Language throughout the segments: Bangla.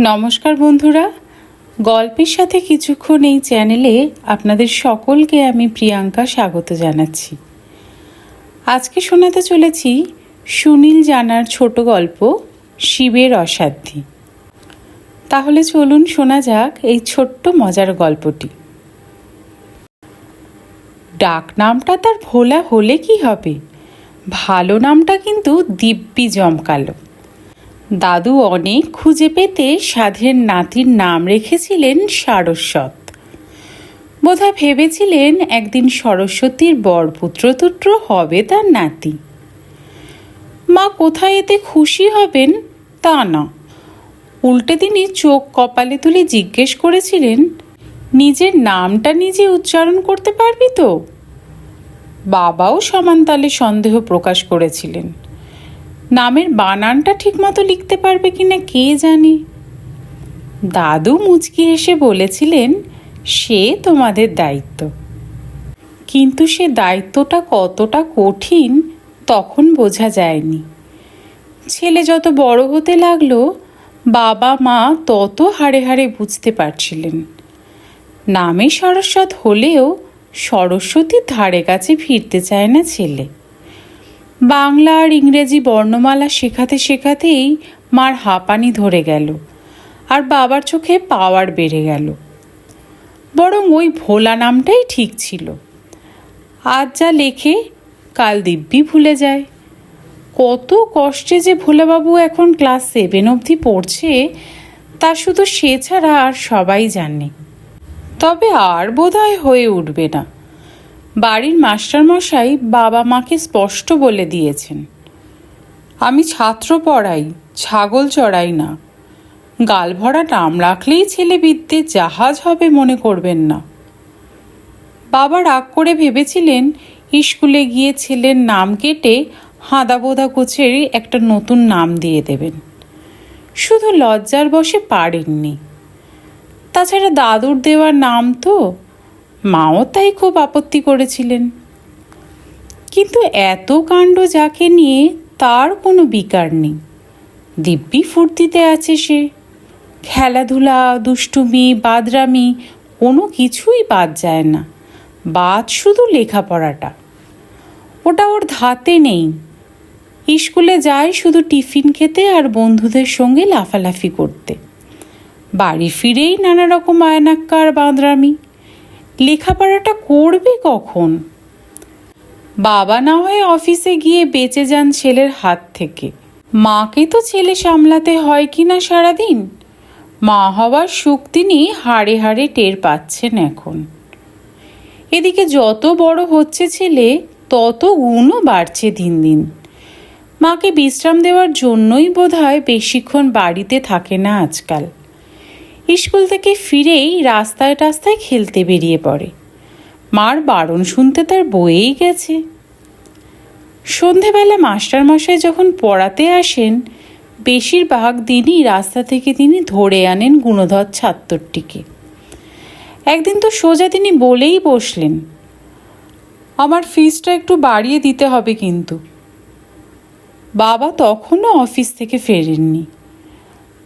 নমস্কার বন্ধুরা। গল্পের সাথে কিছুক্ষণ এই চ্যানেলে আপনাদের সকলকে আমি প্রিয়াঙ্কা স্বাগত জানাচ্ছি। আজকে শোনাতে চলেছি সুনীল জানার ছোট গল্প, শিবের অসাধ্যি। তাহলে চলুন শোনা যাক এই ছোট্ট মজার গল্পটি। ডাক নামটা তার ভোলা হলে কি হবে? ভালো নামটা কিন্তু দিব্যি জমকালো। দাদু অনেক খুঁজে পেতে সাধের নাতির নাম রেখেছিলেন সারস্বত। বোধহয় ভেবেছিলেন একদিন সরস্বতীর বরপুত্রতুত্র হবে তার নাতি। মা কোথায় এতে খুশি হবেন তা না। উল্টে তিনি চোখ কপালে তুলে জিজ্ঞেস করেছিলেন, নিজের নামটা নিজে উচ্চারণ করতে পারবি তো? বাবাও সমানতালে সন্দেহ প্রকাশ করেছিলেন। নামের বানানটা ঠিকমতো লিখতে পারবে কিনা কে জানে? দাদু মুচকি এসে বলেছিলেন, সে তোমাদের দায়িত্ব। কিন্তু সে দায়িত্বটা কতটা কঠিন তখন বোঝা যায়নি। ছেলে যত বড় হতে লাগল, বাবা মা তত হাড়ে হাড়ে বুঝতে পারছিলেন। নামে সরস্বত হলেও সরস্বতীর ধারে কাছে ফিরতে চায় না ছেলে। বাংলা আর ইংরেজি বর্ণমালা শেখাতে শেখাতেই মার হাঁপানি ধরে গেল আর বাবার চোখে পাওয়ার বেড়ে গেল। বরং ওই ভোলা নামটাই ঠিক ছিল। আজ যা লেখে, কাল দিব্যি ভুলে যায়। কত কষ্টে যে ভোলাবাবু এখন ক্লাস সেভেন অবধি পড়ছে, তা শুধু সে ছাড়া আর সবাই জানে। তবে আর বোধহয় হয়ে উঠবে না। বাড়ির মাস্টারমশাই বাবা মাকে স্পষ্ট বলে দিয়েছেন। আমি ছাত্র পড়াই, ছাগল চড়াই না। গাল ভরা নাম রাখলেই ছেলে বিদ্যে জাহাজ হবে মনে করবেন না। বাবা রাগ করে ভেবেছিলেন স্কুলে গিয়ে ছেলের নাম কেটে হাঁদা বোদা গোছের একটা নতুন নাম দিয়ে দেবেন। শুধু লজ্জার বসে পারেননি। তাছাড়া দাদুর দেওয়ার নাম তো মাও তাই খুব আপত্তি করেছিলেন। কিন্তু এত কাণ্ড যাকে নিয়ে তার কোনো বিকার নেই। দিব্যি ফুর্তিতে আছে সে। খেলাধুলা, দুষ্টুমি, বাদরামি, কোনো কিছুই বাদ যায় না। বাদ শুধু লেখাপড়াটা। ওটা ওর ধাতে নেই। স্কুলে যায় শুধু টিফিন খেতে আর বন্ধুদের সঙ্গে লাফালাফি করতে। বাড়ি ফিরেই নানা রকম আয়নাক্কার বাঁদরামি। লেখাপড়াটা করবে কখন? বাবা না হয়ে অফিসে গিয়ে বেঁচে যান ছেলের হাত থেকে। মাকে তো ছেলে সামলাতে হয় কি না সারাদিন? মা হওয়ার সুখ তিনি হাড়ে হাড়ে টের পাচ্ছেন এখন। এদিকে যত বড় হচ্ছে ছেলে, তত গুণও বাড়ছে দিন দিন। মাকে বিশ্রাম দেওয়ার জন্যই বোধহয় বেশিক্ষণ বাড়িতে থাকে না আজকাল। স্কুল থেকে ফিরেই রাস্তায় টাস্তায় খেলতে বেরিয়ে পড়ে। মার বারণ শুনতে তার বয়েই গেছে। সন্ধেবেলা মাস্টারমশাই যখন পড়াতে আসেন, বেশিরভাগ দিনই রাস্তা থেকে তিনি ধরে আনেন গুণধর ছাত্রটিকে একদিন তো সোজা তিনি বলেই বসলেন, আমার ফিসটা একটু বাড়িয়ে দিতে হবে কিন্তু। বাবা তখনও অফিস থেকে ফেরেননি।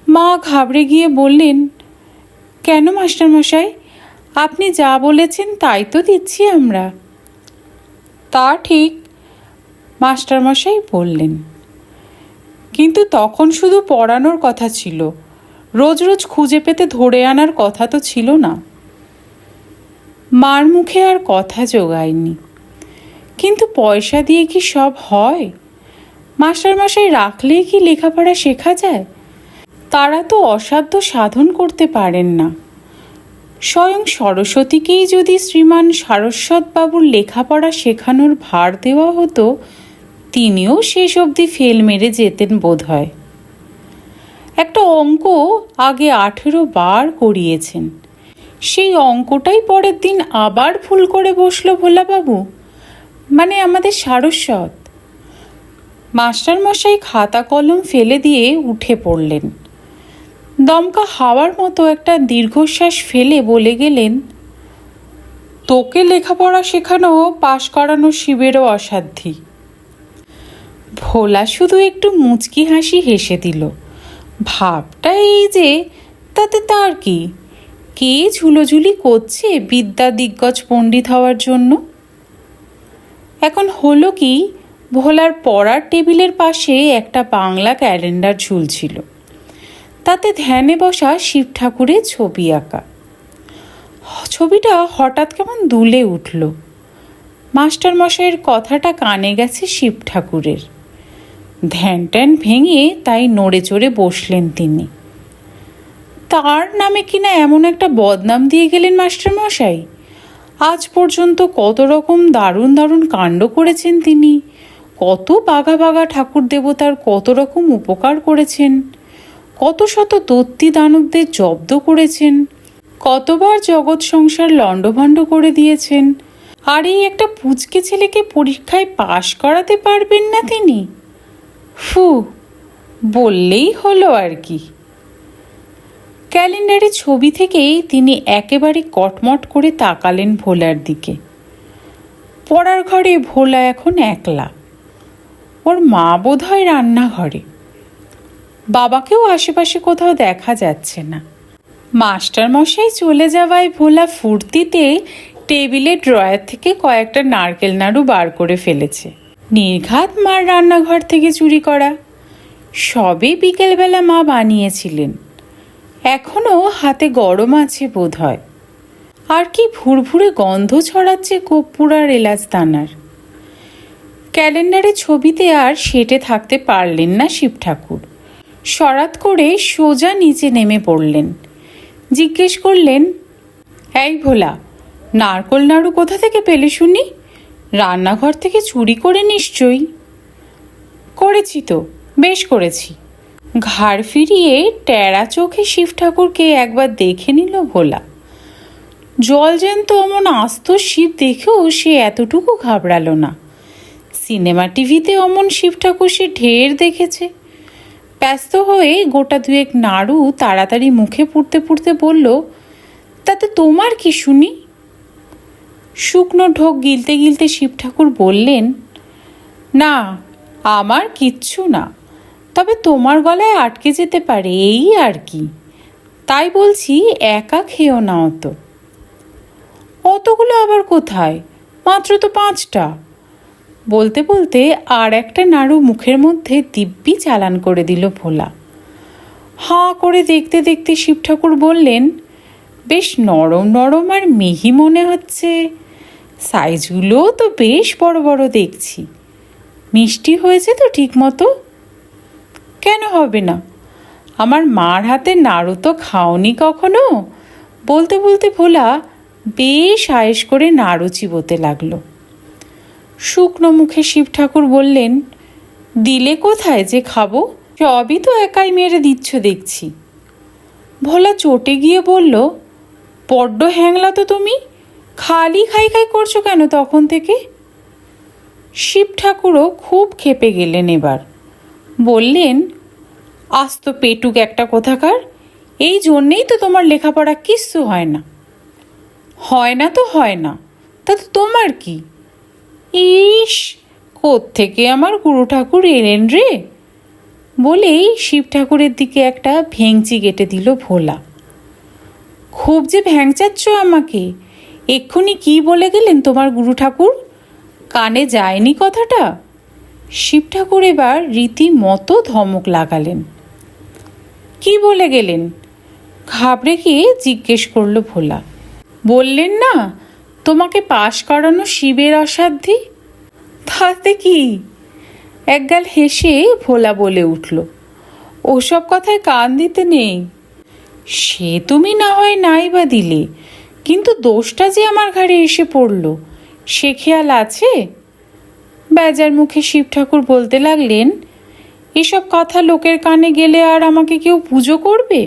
মা ঘাবড়ে গিয়ে বললেন কেন মাস্টারমশাই আপনি যা বলেছেন তাই তো দিচ্ছি আমরা। তা ঠিক মাস্টারমশাই বললেন। কিন্তু তখন শুধু পড়ানোর কথা ছিল। রোজ রোজ খুঁজে পেতে ধরে আনার কথা তো ছিল না। মার মুখে আর কথা জোগায়নি। কিন্তু পয়সা দিয়ে কি সব হয়? মাস্টারমশাই রাখলেই কি লেখাপড়া শেখা যায়? তারা তো অসাধ্য সাধন করতে পারেন না। স্বয়ং সরস্বতীকেই যদি শ্রীমান সারস্বতবাবুর লেখাপড়া শেখানোর ভার দেওয়া হতো, তিনিও শেষ অবধি ফেল মেরে যেতেন বোধ হয়। একটা অঙ্ক আগে আঠেরো বার করিয়েছেন। সেই অঙ্কটাই পরের দিন আবার ভুল করে বসল ভোলাবাবু। মানে আমাদের সারস্বত। মাস্টারমশাই খাতা কলম ফেলে দিয়ে উঠে পড়লেন। দমকা হাওয়ার মতো একটা দীর্ঘশ্বাস ফেলে বলে গেলেন, তোকে লেখাপড়া শেখানো, পাশ করানো শিবেরও অসাধ্যি। ভোলা শুধু একটু মুচকি হাসি হেসে দিল, ভাবটা এই যে, তাতে তার কি? কে ঝুলোঝুলি করছে বিদ্যা দিগ্গজ পণ্ডিত হওয়ার জন্য? এখন হলো কি, ভোলার পড়ার টেবিলের পাশে একটা বাংলা ক্যালেন্ডার ঝুলছিল। তাতে ধ্যানে বসা শিব ঠাকুরের ছবি আঁকা। ছবিটা হঠাৎ কেমন দুলে উঠল। মাস্টার মশাইয়ের কথাটা কানে গেছে শিব ঠাকুরের। ধ্যান ট্যান ভেঙে তাই নড়ে চড়ে বসলেন তিনি। তার নামে কিনা এমন একটা বদনাম দিয়ে গেলেন মাস্টার মশাই আজ পর্যন্ত কত রকম দারুণ দারুণ কাণ্ড করেছেন তিনি। কত বাঘা বাঘা ঠাকুর দেবতার কত রকম উপকার করেছেন। কত শত দত্তি দানবদের জব্দ করেছেন, কতবার জগৎ সংসার লণ্ডভণ্ড করে দিয়েছেন, আর এই একটা পুচকে ছেলেকে পরীক্ষায় পাশ করাতে পারবেন না তিনি? ফু, বললেই হলো আর কি। ক্যালেন্ডারের ছবি থেকেই তিনি একেবারে কটমট করে তাকালেন ভোলার দিকে। পড়ার ঘরে ভোলা এখন একলা। ওর মা বোধ হয় রান্নাঘরে। বাবাকেও আশেপাশে কোথাও দেখা যাচ্ছে না। মাস্টার মশাই চলে যাওয়ায় ভোলা ফুর্তিতে টেবিলে ড্রয়ার থেকে কয়েকটা নারকেল নাড়ু বার করে ফেলেছে। নির্ঘাত মার রান্নাঘর থেকে চুরি করা। সবে বিকেলবেলা মা বানিয়েছিলেন। এখনও হাতে গরম আছে বোধ হয় আর কি ভুরভুরে গন্ধ ছড়াচ্ছে কর্পূর আর এলাচ দানার। ক্যালেন্ডারে ছবিতে আর সেটে থাকতে পারলেন না শিব ঠাকুর সরাত করে সোজা নিচে নেমে পড়লেন। জিজ্ঞেস করলেন, এই ভোলা, নারকোল নাড়ু কোথা থেকে পেলে শুনি? রান্নাঘর থেকে চুরি করে নিশ্চয়ই? করেছি তো, বেশ করেছি। ঘাড় ফিরিয়ে টেরা চোখে শিব ঠাকুরকে একবার দেখে নিল ভোলা। জল জ্যান্ত অমন আস্ত শিব দেখেও সে এতটুকু ঘাবড়ালো না। সিনেমা টিভিতে অমন শিব ঠাকুর সে ঢের দেখেছে। ব্যস্ত হয়ে গোটা দুয়েক নাড়ু তাড়াতাড়ি মুখে পুড়তে পুড়তে বলল, তাতে তোমার কি শুনি? শুকনো ঢোক গিলতে গিলতে শিব ঠাকুর বললেন, না, আমার কিচ্ছু না। তবে তোমার গলায় আটকে যেতে পারে এই আর কি। তাই বলছি একা খেয়েও না অত। অতগুলো আবার কোথায়? মাত্র তো পাঁচটা। বলতে বলতে আর একটা নাড়ু মুখের মধ্যে দিব্যি চালান করে দিল ভোলা। হাঁ করে দেখতে দেখতে শিব ঠাকুর বললেন, বেশ নরম নরম আর মিহি মনে হচ্ছে। সাইজগুলোও তো বেশ বড় বড় দেখছি। মিষ্টি হয়েছে তো ঠিক মতো? কেন হবে না? আমার মার হাতে নাড়ু তো খাওনি কখনো? বলতে বলতে ভোলা বেশ আয়েস করে নাড়ু চিবোতে লাগল। শুকনো মুখে শিব ঠাকুর বললেন, দিলে কোথায় যে খাব? সবই তো একাই মেরে দিচ্ছ দেখছি। ভোলা চটে গিয়ে বলল বড্ড হ্যাংলা তো তুমি? খালি খাই খাই করছ কেন তখন থেকে? শিব ঠাকুরও খুব খেপে গেলেন এবার। বললেন, আস্ত পেটুক একটা কোথাকার, এই জন্যেই তো তোমার লেখাপড়া কিচ্ছু হয় না। হয় না তো হয় না, তা তো তোমার কি? ইস থেকে আমার গুরু ঠাকুর এলেন রে? বলেই শিব ঠাকুরের দিকে একটা ভেংচি কেটে দিল ভোলা। খুব যে ভ্যাংচাচ্ছ আমাকে, এক্ষুনি কি বলে গেলেন তোমার গুরু ঠাকুর? কানে যায়নি কথাটা? শিব ঠাকুর এবার রীতিমতো ধমক লাগালেন। কি বলে গেলেন? ঘাবড়ে গিয়ে জিজ্ঞেস করল ভোলা। বললেন না তোমাকে পাশ করানো শিবের অসাধ্যি তাতে কি? একগাল হেসে ভোলা বলে উঠল, ওসব কথায় কান দিতে নেই। সে তুমি না হয় নাই বা দিলে, কিন্তু দোষটা যে আমার ঘাড়ে এসে পড়ল, সে খেয়াল আছে? বেজার মুখে শিব ঠাকুর বলতে লাগলেন, এসব কথা লোকের কানে গেলে আর আমাকে কেউ পুজো করবে?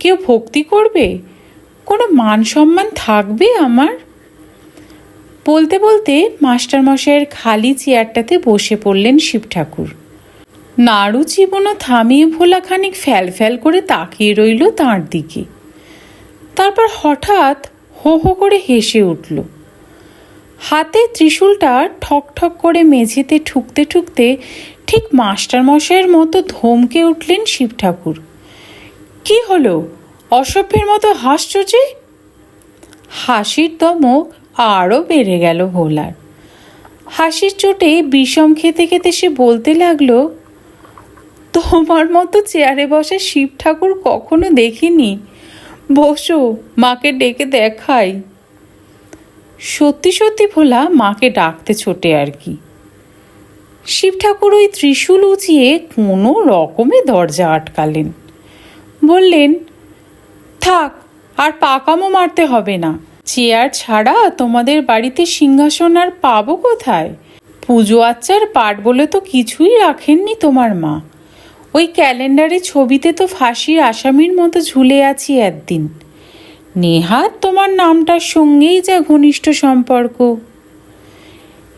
কেউ ভক্তি করবে? কোনো মান সম্মান থাকবে আমার? বলতে বলতে মাস্টারমশাইয়ের খালি চেয়ারটাতে বসে পড়লেন শিব ঠাকুর। নাড়ু জীবনও থামিয়ে ভোলা খানিক ফ্যাল করে তাকিয়ে রইল তাঁর দিকে। তারপর হঠাৎ হো হো করে হেসে উঠল। হাতে ত্রিশূলটা ঠক ঠক করে মেঝেতে ঠুকতে ঠুকতে ঠিক মাস্টারমশাইয়ের মতো ধমকে উঠলেন শিব ঠাকুর। কি হলো? অসভ্যের মতো হাসছো যে? হাসির দমক আরও বেড়ে গেল ভোলার। হাসির চোটে বিষম খেতে খেতে সে বলতে লাগল, তোমার মতো চেয়ারে বসে শিব ঠাকুর কখনো দেখিনি। বসো, মাকে ডেকে দেখাই। সত্যি সত্যি ভোলা মাকে ডাকতে ছোটে আর কি। শিব ঠাকুর ওই ত্রিশূল উঁচিয়ে কোনো রকমে দরজা আটকালেন। বললেন, থাক, আর পাকামো মারতে হবে না। চেয়ার ছাড়া তোমাদের বাড়িতে সিংহাসন আর পাবো কোথায়? পুজো আচ্চার পাঠ বলে তো কিছুই রাখেননি তোমার মা। ওই ক্যালেন্ডারে ছবিতে তো ফাঁসির আসামির মতো ঝুলে আছি একদিন। নেহাত তোমার নামটার সঙ্গেই যা ঘনিষ্ঠ সম্পর্ক।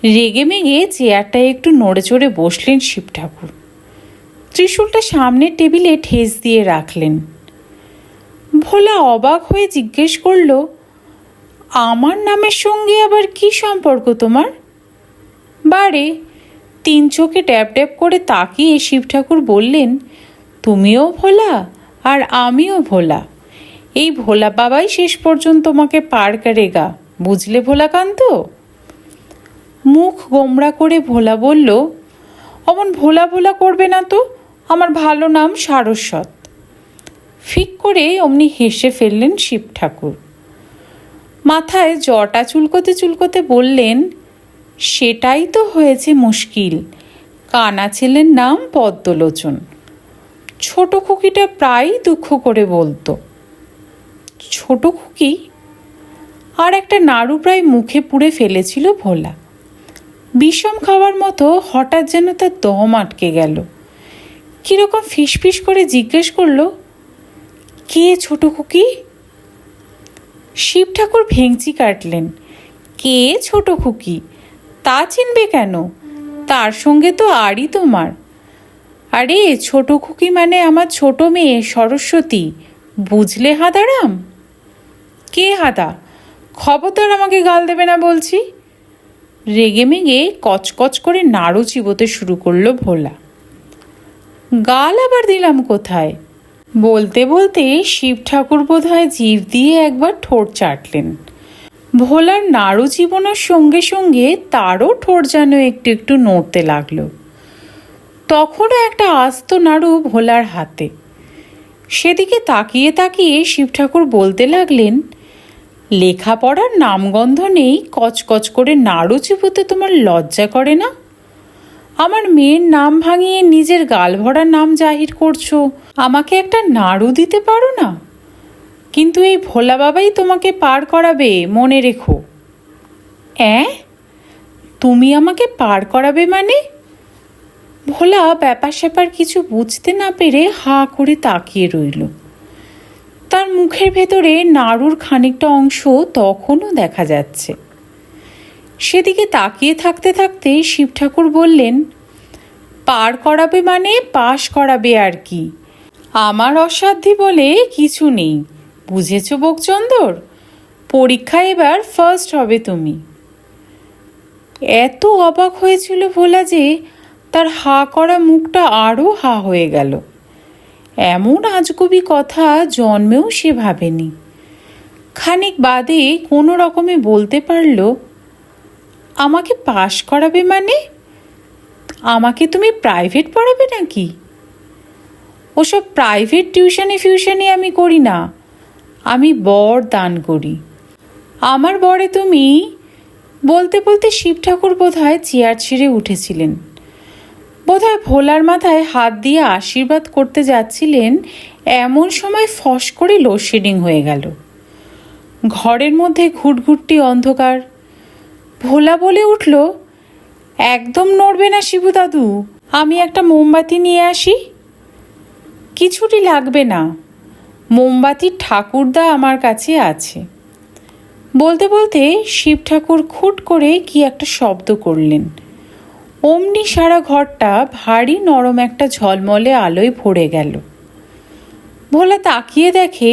রেগে মেগে চেয়ারটায় একটু নড়ে চড়ে বসলেন শিব ঠাকুর। ত্রিশূলটা সামনের টেবিলে ঠেস দিয়ে রাখলেন। ভোলা অবাক হয়ে জিজ্ঞেস করল আমার নামের সঙ্গে আবার কি সম্পর্ক তোমার? বারে, তিন চোখে ট্যাপ ট্যাপ করে তাকিয়ে শিব ঠাকুর বললেন, তুমিও ভোলা আর আমিও ভোলা। এই ভোলা বাবাই শেষ পর্যন্ত তোমাকে পার করেগা বুঝলে ভোলাকান্ত? মুখ গোমড়া করে ভোলা বলল, অমন ভোলা ভোলা করবে না তো, আমার ভালো নাম সারস্বত। ফিক করে অমনি হেসে ফেললেন শিব ঠাকুর। মাথায় জটা চুলকোতে চুলকোতে বললেন, সেটাই তো হয়েছে মুশকিল। কানা ছেলের নাম পদ্মলোচন। ছোট খুকিটা প্রায়ই দুঃখ করে বলতো। ছোট খুকি? আর একটা নাড়ু প্রায় মুখে পুড়ে ফেলেছিল ভোলা। বিষম খাওয়ার মতো হঠাৎ যেন তার দম আটকে গেল। কীরকম ফিসফিস করে জিজ্ঞেস করল, কে ছোট খুকি? শিব ঠাকুর ভেংচি কাটলেন। কে ছোট খুকি? তা চিনবে কেন? তার সঙ্গে তো আরই তোমার। আরে, ছোট খুকি মানে আমার ছোট মেয়ে সরস্বতী। বুঝলে হাদারাম? কে হাদা? খবরদার আমাকে গাল দেবে না বলছি? রেগে মেগে কচকচ করে নাড়ু চিবোতে শুরু করল ভোলা। গাল আবার দিলাম কোথায়? বলতে বলতে শিব ঠাকুর বোধহয় জিভ দিয়ে একবার ঠোঁট চাটলেন। ভোলার নাড়ু জীবনের সঙ্গে সঙ্গে তারও ঠোঁট যেন একটু একটু নড়তে লাগল। তখনও একটা আস্ত নাড়ু ভোলার হাতে। সেদিকে তাকিয়ে তাকিয়ে শিব ঠাকুর বলতে লাগলেন, লেখাপড়ার নামগন্ধ নেই, কচকচ করে নাড়ু চিবোতে তোমার লজ্জা করে না? আমার মেয়ের নাম ভাঙিয়ে নিজের গাল ভরা নাম জাহির করছ। আমাকে একটা নাড়ু দিতে পারো না? কিন্তু এই ভোলা বাবাই তোমাকে পার করাবে, মনে রেখো। অ্যাঁ? তুমি আমাকে পার করাবে মানে? ভোলা ব্যাপার স্যাপার কিছু বুঝতে না পেরে হা করে তাকিয়ে রইল। তার মুখের ভেতরে নাড়ুর খানিকটা অংশ তখনও দেখা যাচ্ছে। সেদিকে তাকিয়ে থাকতে থাকতে শিব ঠাকুর বললেন, পার করাবে মানে পাশ করাবে আর কি। আমার অসাধ্যি বলে কিছু নেই, বুঝেছ বকচন্দর? পরীক্ষা এবার ফার্স্ট হবে তুমি। এত অবাক হয়েছিল ভোলা যে তার হা করা মুখটা আরও হা হয়ে গেল। এমন আজগুবি কথা জন্মেও সে ভাবেনি। খানিক বাদে কোনো রকমে বলতে পারল আমাকে পাশ করাবে মানে? আমাকে তুমি প্রাইভেট পড়াবে নাকি? ওসব প্রাইভেট টিউশনি ফিউশনি আমি করি না। আমি বর দান করি। আমার বরে তুমি বলতে বলতে শিব ঠাকুর বোধহয় চেয়ার ছিঁড়ে উঠেছিলেন। বোধহয় ভোলার মাথায় হাত দিয়ে আশীর্বাদ করতে যাচ্ছিলেন, এমন সময় ফস করে লোডশেডিং হয়ে গেল। ঘরের মধ্যে ঘুটঘুটটি অন্ধকার ভোলা বলে উঠল, একদম নড়বে না শিবু দাদু, আমি একটা মোমবাতি নিয়ে আসি? কিছুটি লাগবে না, মোমবাতির ঠাকুরদা আমার কাছে আছে। বলতে বলতে শিব ঠাকুর খুট করে কি একটা শব্দ করলেন। অমনি সারা ঘরটা ভারী নরম একটা ঝলমলে আলোয় ভরে গেল। ভোলা তাকিয়ে দেখে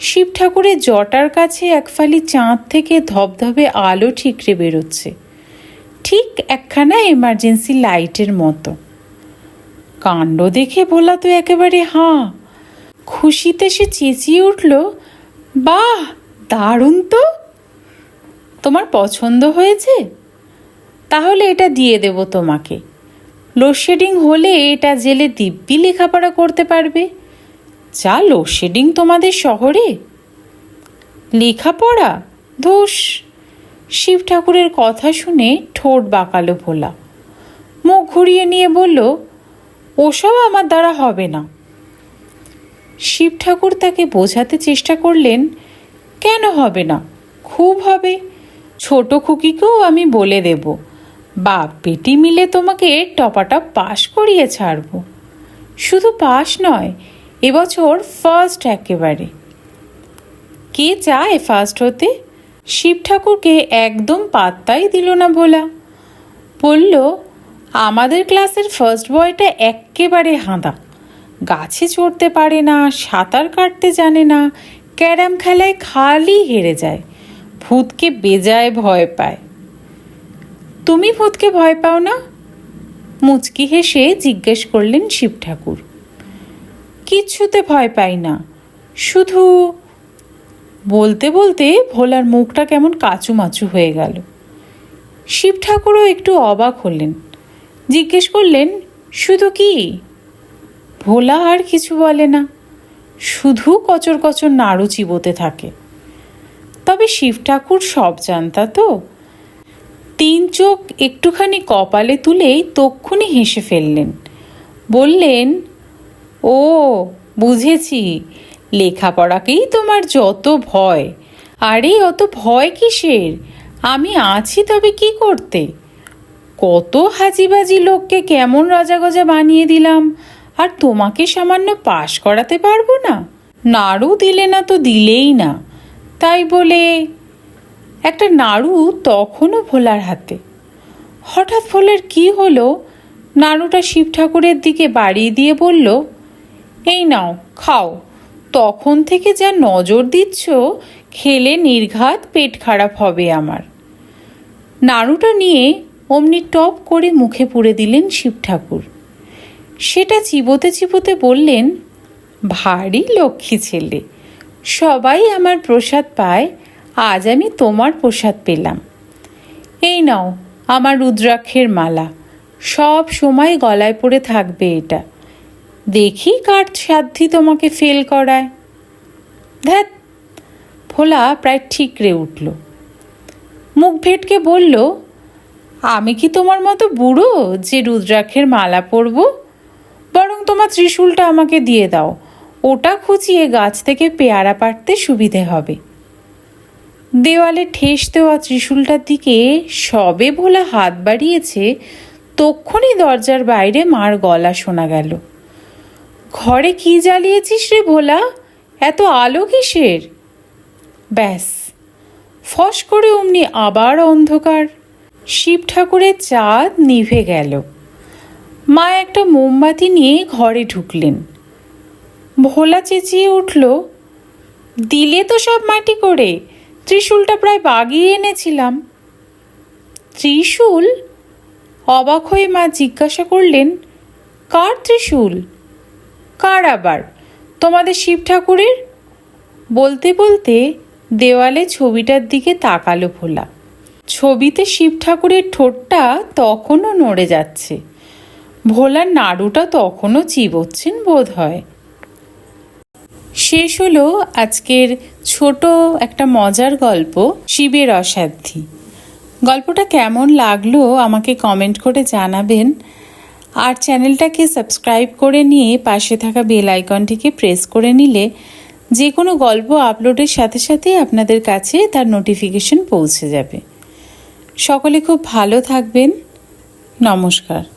শিব ঠাকুরের জটার কাছে এক ফালি চাঁদ থেকে ধবধবে আলো ঠিকরে বেরোচ্ছে। ঠিক একখানা এমার্জেন্সি লাইটের মতো। কাণ্ড দেখে ভোলা তো একেবারে হাঁ। খুশিতে সে চেঁচিয়ে উঠল, বাহ, দারুণ তো! তোমার পছন্দ হয়েছে? তাহলে এটা দিয়ে দেব তোমাকে। লোডশেডিং হলে এটা জেলে দিব্যি লেখাপড়া করতে পারবে। যা লোডশেডিং তোমাদের শহরে? লেখাপড়া? ধুস। শিব ঠাকুরের কথা শুনে ঠোঁট বাঁকালো ভোলা। মুখ ঘুরিয়ে নিয়ে বলল, ওসব আমার দ্বারা হবে না। শিব ঠাকুর তাকে বোঝাতে চেষ্টা করলেন, কেন হবে না? খুব হবে। ছোট খুকিকেও আমি বলে দেব। বাপ বেটি মিলে তোমাকে টপাটপ পাশ করিয়ে ছাড়ব। শুধু পাশ নয় এবছর ফার্স্ট একেবারে। কে চায় ফার্স্ট হতে? শিব ঠাকুরকে একদম পাত্তাই দিল না ভোলা। বলল, আমাদের ক্লাসের ফার্স্ট বয়টা এক্কেবারে হাঁদা। গাছে চড়তে পারে না, সাঁতার কাটতে জানে না, ক্যারাম খেলায় খালি হেরে যায়, ভূতকে বেজায় ভয় পায়। তুমি ভূতকে ভয় পাও না? মুচকি হেসে জিজ্ঞেস করলেন শিব ঠাকুর। কিচ্ছুতে ভয় পাই না। শুধু বলতে বলতে ভোলার মুখটা কেমন কাচুমাচু হয়ে গেল। শিব ঠাকুরও একটু অবাক হলেন। জিজ্ঞেস করলেন, শুধু কি? ভোলা আর কিছু বলে না। শুধু কচর কচর নাড়ু চিবোতে থাকে। তবে শিব ঠাকুর সব জানতা তো। তিন চোখ একটুখানি কপালে তুলেই তক্ষুনি হেসে ফেললেন। বললেন ও, বুঝেছি। লেখাপড়াকেই তোমার যত ভয়। আরে, অত ভয় কিসের? আমি আছি তবে কি করতে? কত হাজিবাজি লোককে কেমন রাজাগজা বানিয়ে দিলাম। আর তোমাকে সামান্য পাশ করাতে পারব না? নাড়ু দিলে না তো দিলেই না। তাই বলে, একটা নাড়ু তখনও ভোলার হাতে। হঠাৎ ভোলার কি হলো? নাড়ুটা শিব ঠাকুরের দিকে বাড়িয়ে দিয়ে বলল এই নাও, খাও। তখন থেকে যা নজর দিচ্ছ, খেলে নির্ঘাত পেট খারাপ হবে আমার। নাড়ুটা নিয়ে অমনি টপ করে মুখে পুড়ে দিলেন শিব ঠাকুর। সেটা চিবোতে চিবোতে বললেন, ভারী লক্ষ্মী ছেলে, সবাই আমার প্রসাদ পায়, আজ আমি তোমার প্রসাদ পেলাম। এই নাও, আমার রুদ্রাক্ষের মালা, সব সময় গলায় পড়ে থাকবে এটা। দেখি কার সাধ্যি তোমাকে ফেল করায়। ধ্যাত ভোলা প্রায় ঠিকরে উঠল। মুখ ভেটকে বলল, আমি কি তোমার মতো বুড়ো যে রুদ্রাক্ষের মালা পরব? বরং তোমার ত্রিশূলটা আমাকে দিয়ে দাও। ওটা খুঁচিয়ে গাছ থেকে পেয়ারা পাড়তে সুবিধে হবে। দেওয়ালে ঠেস দেওয়া ত্রিশূলটার দিকে সবে ভোলা হাত বাড়িয়েছে, তক্ষুনি দরজার বাইরে মার গলা শোনা গেল। ঘরে কি জ্বালিয়েছিস রে ভোলা? এত আলো কিসের? ব্যাস, ফস করে অমনি আবার অন্ধকার। শিব ঠাকুরের চাঁদ নিভে গেল। মা একটা মোমবাতি নিয়ে ঘরে ঢুকলেন। ভোলা চেঁচিয়ে উঠল, দিলে তো সব মাটি করে, ত্রিশূলটা প্রায় বাগিয়ে এনেছিলাম। ত্রিশূল? অবাক হয়ে মা জিজ্ঞাসা করলেন, কার ত্রিশূল? কার আবার? তোমাদের শিব ঠাকুরের? বলতে বলতে দেওয়ালে ছবিটার দিকে তাকালো ভোলা। ছবিতে শিব ঠাকুরের ঠোঁটটা তখনও নড়ে যাচ্ছে। ভোলার নাড়ুটা তখনও চিবোচ্ছেন বোধ হয়। শেষ হলো আজকের ছোট একটা মজার গল্প, শিবের অসাধ্যি। গল্পটা কেমন লাগল আমাকে কমেন্ট করে জানাবেন। আর চ্যানেলটাকে সাবস্ক্রাইব করে নিয়ে পাশে থাকা বেল আইকনটিকে প্রেস করে নিলে যে কোনো গল্প আপলোডের সাথে সাথে আপনাদের কাছে তার নোটিফিকেশন পৌঁছে যাবে। সকলে খুব ভালো থাকবেন। নমস্কার।